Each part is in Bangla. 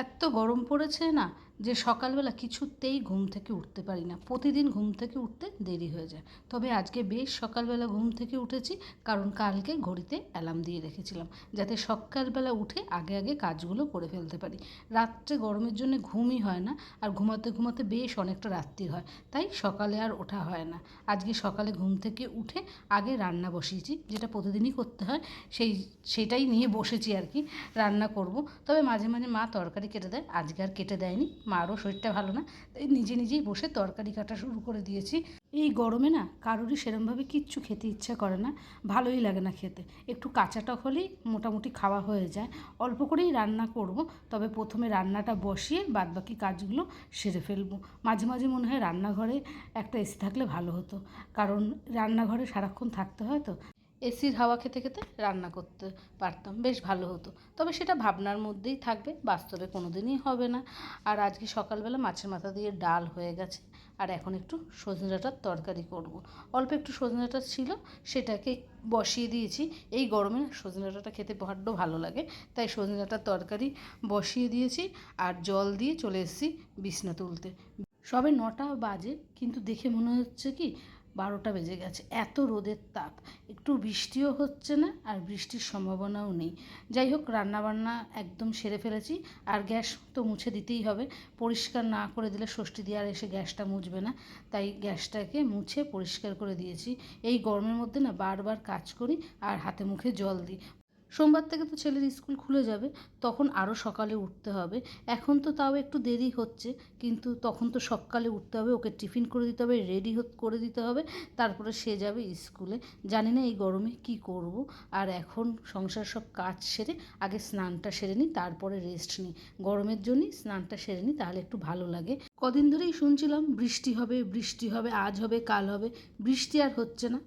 এত গরম পড়েছে না? যে সকালবেলা কিছুতেই ঘুম থেকে উঠতে পারি না। প্রতিদিন ঘুম থেকে উঠতে দেরি হয়ে যায়। তবে আজকে বেশ সকালবেলা ঘুম থেকে উঠেছি, কারণ কালকে ঘড়িতে অ্যালার্ম দিয়ে রেখেছিলাম, যাতে সকালবেলা উঠে আগে আগে কাজগুলো করে ফেলতে পারি। রাত্রে গরমের জন্য ঘুমই হয় না, আর ঘুমাতে ঘুমাতে বেশ অনেকটা রাত্রি হয়, তাই সকালে আর ওঠা হয় না। আজকে সকালে ঘুম থেকে উঠে আগে রান্না বসিয়েছি, যেটা প্রতিদিনই করতে হয়, সেই, সেটাই নিয়ে বসেছি আর কি, রান্না করব। তবে মাঝে মাঝে মা তরকারি কেটে দেয়, আজকে আর কেটে দেয়নি মারও শরীরটা ভালো না। তাই নিজে নিজেই বসে তরকারি কাটা শুরু করে দিয়েছি। এই গরমে না কারোরই সেরমভাবে কিচ্ছু খেতে ইচ্ছা করে না। ভালোই লাগে না খেতে। একটু কাঁচা টক হলেই মোটামুটি খাওয়া হয়ে যায়। অল্প করেই রান্না করব, তবে প্রথমে রান্নাটা বসিয়ে বাদবাকি কাজগুলো সেরে ফেলব। মাঝে মাঝে মনে হয় রান্নাঘরে একটা এসি থাকলে ভালো হতো। কারণ রান্নাঘরে সারাক্ষণ থাকতে হয় তো। এসির হাওয়া খেতে খেতে রান্না করতে পারতাম, বেশ ভালো হতো। তবে সেটা ভাবনার মধ্যেই থাকবে, বাস্তবে কোনো দিনই হবে না। আর আজকে সকালবেলা মাছের মাথা দিয়ে ডাল হয়ে গেছে, আর এখন একটু সজনে ডাঁটার তরকারি করব। অল্প একটু সজনে ডাঁটা ছিল, সেটাকে বসিয়ে দিয়েছি। এই গরমে সজনে ডাঁটাটা খেতে বড্ড ভালো লাগে, তাই সজনে ডাঁটার তরকারি বসিয়ে দিয়েছি আর জল দিয়ে চলে এসেছি বিছনা তুলতে। সবে নটা বাজে, কিন্তু দেখে মনে হচ্ছে কি বারোটা বেজে গেছে। এত রোদের তাপ। একটু বৃষ্টিও হচ্ছে না আর বৃষ্টির সম্ভাবনাও নেই। যাই হোক, রান্নাবান্না একদম সেরে ফেলেছি। আর গ্যাস তো মুছে দিতেই হবে। পরিষ্কার না করে দিলে ষষ্ঠী দিয়ে আর এসে গ্যাসটা মুছবে না। তাই গ্যাসটাকে মুছে পরিষ্কার করে দিয়েছি। এই গরমের মধ্যে না বারবার কাজ করি আর হাতে মুখে জল দিই। সোমবার থেকে তো ছেলের স্কুল খুলে যাবে, তখন আরও সকালে উঠতে হবে। এখন তো তাও একটু দেরি হচ্ছে, কিন্তু তখন তো সকালে উঠতে হবে, ওকে টিফিন করে দিতে হবে, রেডি করে দিতে হবে, তারপরে সে যাবে স্কুলে। জানি না এই গরমে কি করব, আর এখন সংসার সব কাজ সেরে আগে স্নানটা সেরে নিই, তারপরে রেস্ট নিই। গরমের জন্যই স্নানটা সেরে নিই, তাহলে একটু ভালো লাগে। কদিন ধরেই শুনছিলাম, বৃষ্টি হবে বৃষ্টি হবে, আজ হবে, কাল হবে, বৃষ্টি আর হচ্ছে না।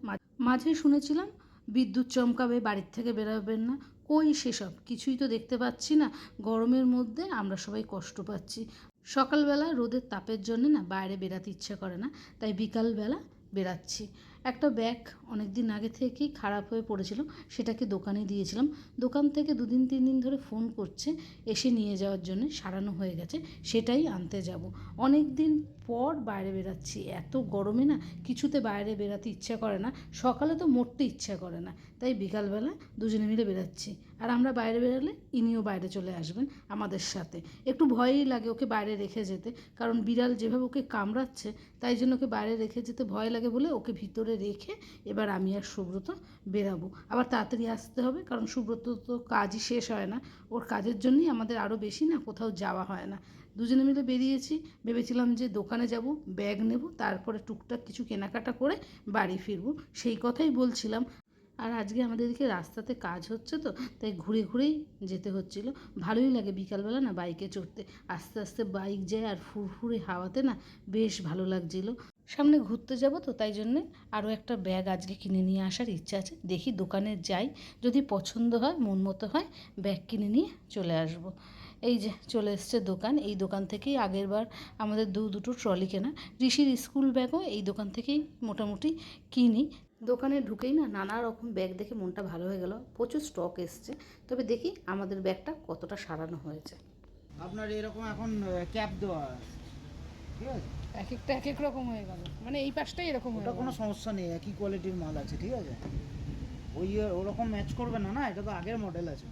মাঝে শুনেছিলাম বিদ্যুৎ চমকাবে, বাড়ির থেকে বেরোবেন না। কই সেসব? কিছুই তো দেখতে পাচ্ছি না। গরমের মধ্যে আমরা সবাই কষ্ট পাচ্ছি। সকালবেলা রোদের তাপের জন্য না বাইরে বেরাতে ইচ্ছে করে না, তাই বিকালবেলা বেরাচ্ছি। একটা ব্যাগ অনেক দিন আগে থেকেই খারাপ হয়ে পড়েছিল, সেটাকে দোকানে দিয়েছিলাম। দোকান থেকে দুদিন তিন দিন ধরে ফোন করছে, এসে নিয়ে যাওয়ার জন্য সারানো হয়ে গেছে, সেটাই আনতে যাব। অনেক দিন পর বাইরে বেরাচ্ছি, এত গরমে না কিছুতে বাইরে বেরাতে ইচ্ছা করে না, সকালে তো মরতে ইচ্ছা করে না, তাই বিকালবেলা দুজনে মিলে বেরাচ্ছি। আর আমরা বাইরে বেরালে ইনিও বাইরে চলে আসবেন আমাদের সাথে। একটু ভয়ই লাগে ওকে বাইরে রেখে যেতে, কারণ বিড়াল যেভাবে ওকে কামড়াচ্ছে, তাই জন্য ওকে বাইরে রেখে যেতে ভয় লাগে বলে ওকে ভিতরে রেখে এবার আমি আর সুব্রত বেরাবো। আবার তাড়াতাড়ি আসতে হবে, কারণ সুব্রত তো কাজই শেষ হয় না। ওর কাজের জন্যই আমাদের আরও বেশি না কোথাও যাওয়া হয় না। দুজনে মিলে বেরিয়েছি, ভেবেছিলাম যে দোকানে যাব, ব্যাগ নেব, তারপরে টুকটাক কিছু কেনাকাটা করে বাড়ি ফিরবো। সেই কথাই বলছিলাম। আর আজকে আমাদের এদিকে রাস্তাতে কাজ হচ্ছে তো, তাই ঘুরে ঘুরেই যেতে হচ্ছিল। ভালোই লাগে বিকালবেলা না বাইকে চড়তে। আস্তে আস্তে বাইক যায় আর ফুরফুরে হাওয়াতে না বেশ ভালো লাগছিল। সামনে ঘুরতে যাব তো, তাই জন্যে আরও একটা ব্যাগ আজকে কিনে নিয়ে আসার ইচ্ছা আছে। দেখি দোকানে যাই, যদি পছন্দ হয়, মন মতো হয়, ব্যাগ কিনে নিয়ে চলে আসব। এই যে চলে এসছে দোকান, এই দোকান থেকেই আগের বার আমাদের দু দুটো ট্রলি কেনা। ঋষির স্কুল ব্যাগও এই দোকান থেকেই মোটামুটি কিনি। দোকানে ঢুকেই না, নানা রকম ব্যাগ দেখে মনটা ভালো হয়ে গেল। প্রচুর স্টক এসছে। তবে দেখি আমাদের ব্যাগটা কতটা সারানো হয়েছে। আপনার এরকম এখন ক্যাপ দেওয়া ঠিক আছে? এক একটা এক এক রকম হয়ে গেল। মানে এই পাশটাই এরকম ওটা কোনো সমস্যা নেই একই কোয়ালিটির মাল আছে ঠিক আছে? ওই ওরকম ম্যাচ করবে না না এটা তো আগের মডেল আছে।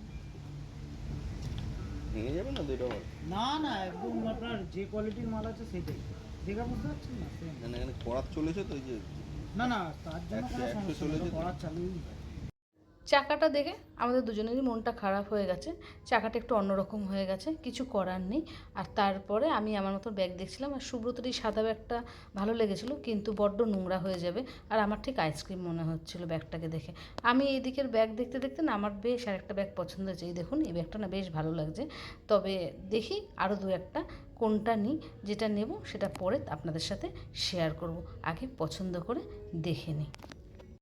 ভেঙে যাবে না দুটো না না একদম আপনার যে কোয়ালিটির মাল আছে সেটাই। দেখে বুঝতে পারছেন না? এখানে করাত চলেছে তো ওই যে না না তার জন্য কোনো সমস্যা নেই চলেছে তো? করার চালুই। চাকাটা দেখে আমাদের দুজনেরই মনটা খারাপ হয়ে গেছে। চাকাটা একটু অন্যরকম হয়ে গেছে, কিছু করার নেই। আর তারপরে আমি আমার মতো ব্যাগ দেখছিলাম আর সুব্রতর এই সাদা ব্যাগটা ভালো লেগেছিলো, কিন্তু বড্ড নোংরা হয়ে যাবে। আর আমার ঠিক আইসক্রিম মনে হচ্ছিল ব্যাগটাকে দেখে। আমি এই দিকের ব্যাগ দেখতে দেখতে না আমার বেশ আরেকটা ব্যাগ পছন্দ হয়েছে। এই দেখুন, এই ব্যাগটা না বেশ ভালো লাগছে। তবে দেখি আরও দু একটা কোনটা নিই, যেটা নেব সেটা পরে আপনাদের সাথে শেয়ার করব। আগে পছন্দ করে দেখে নিই।